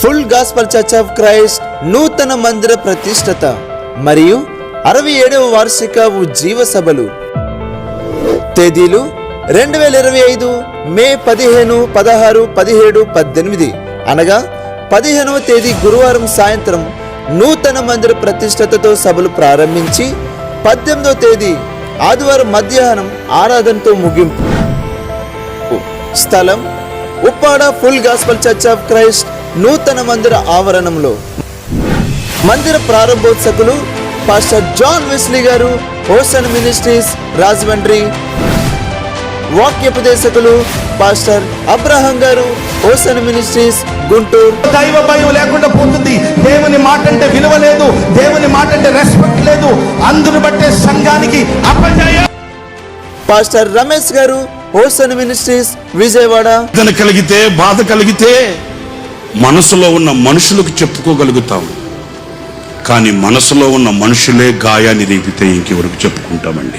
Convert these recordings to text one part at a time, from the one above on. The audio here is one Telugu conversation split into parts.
Full gospel church of Christ నూతన మందిర ప్రతిష్టత మరియు అరవై ఏడవ వార్షిక ఉజ్జీవ సభలు. తేదీలు రెండు వేల ఇరవై ఐదు మే పదిహేను పదహారు పదిహేడు పద్దెనిమిది. అనగా పదిహేనవ తేదీ గురువారం సాయంత్రం నూతన మందిర ప్రతిష్టతతో సభలు ప్రారంభించి పద్దెనిమిదవ తేదీ ఆదివారం మధ్యాహ్నం ఆరాధనతో ముగింపు. స్థలం Uppada full gospel church of Christ నూతన మందిర ఆవరణంలో. మందిర ప్రారంభోత్సకులు pastor John Wesley garu Hosanna ministries Rajahmundry. వాక్యోపదేశకులు pastor Abraham garu Hosanna ministries Guntur. దైవ భయం లేకుండా పోతుంది. దేవుని మాట అంటే విలువ లేదు. దేవుని మాట అంటే రెస్పెక్ట్ లేదు. అందును బట్టే సంఘానికి అపజయ. పాస్టర్ రమేష్ గారు హోసన్ మినిస్ట్రీస్ విజయవాడ. కలిగితే బాధ కలిగితే మనసులో ఉన్న మనుషులకు చెప్పుకోగలుగుతాం. కానీ మనసులో ఉన్న మనుషులే గాయాన్ని రేపితే ఇంకెవరికి చెప్పుకుంటామండి?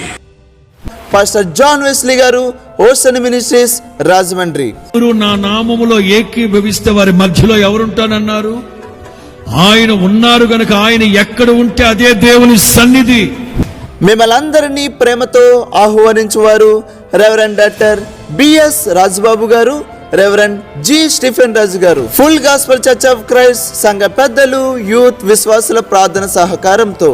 Pastor John Wesley garu Hossain ministries Rajahmundry ఎవరు నా నామములో ఏకీభవిస్తే వారి మధ్యలో ఎవరుంటానన్నారు? ఆయన ఉన్నారు గనుక ఆయన ఎక్కడ ఉంటే అదే దేవుని సన్నిధి. మిమ్మల్ందరినీ ప్రేమతో ఆహ్వానించువారు reverend doctor BS Rajubabu garu reverend G Stephen Raju గారు full gospel church of Christ సంఘ పెద్దలు యూత్ విశ్వాసుల ప్రార్థన సహకారంతో.